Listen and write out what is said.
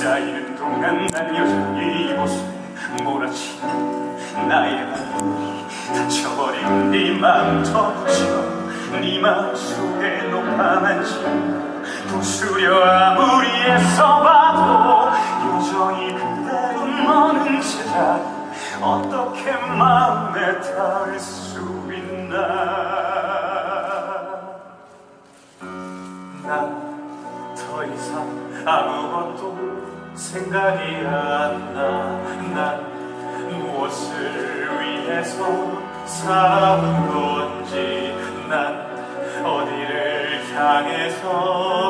쌓이는 동안 난 여전히 이곳에 몰아치는 나의 몸이 다쳐버린 네 맘 덮쳐 네 맘속에 네 높아만진 부수려 아무리 애써봐도 여전히 그대로 너는 제자. 어떻게 마음에 닿을 수 있나? 더 이상 아무것도 생각이 안 나. 난 무엇을 위해서 사는 건지 난 어디를 향해서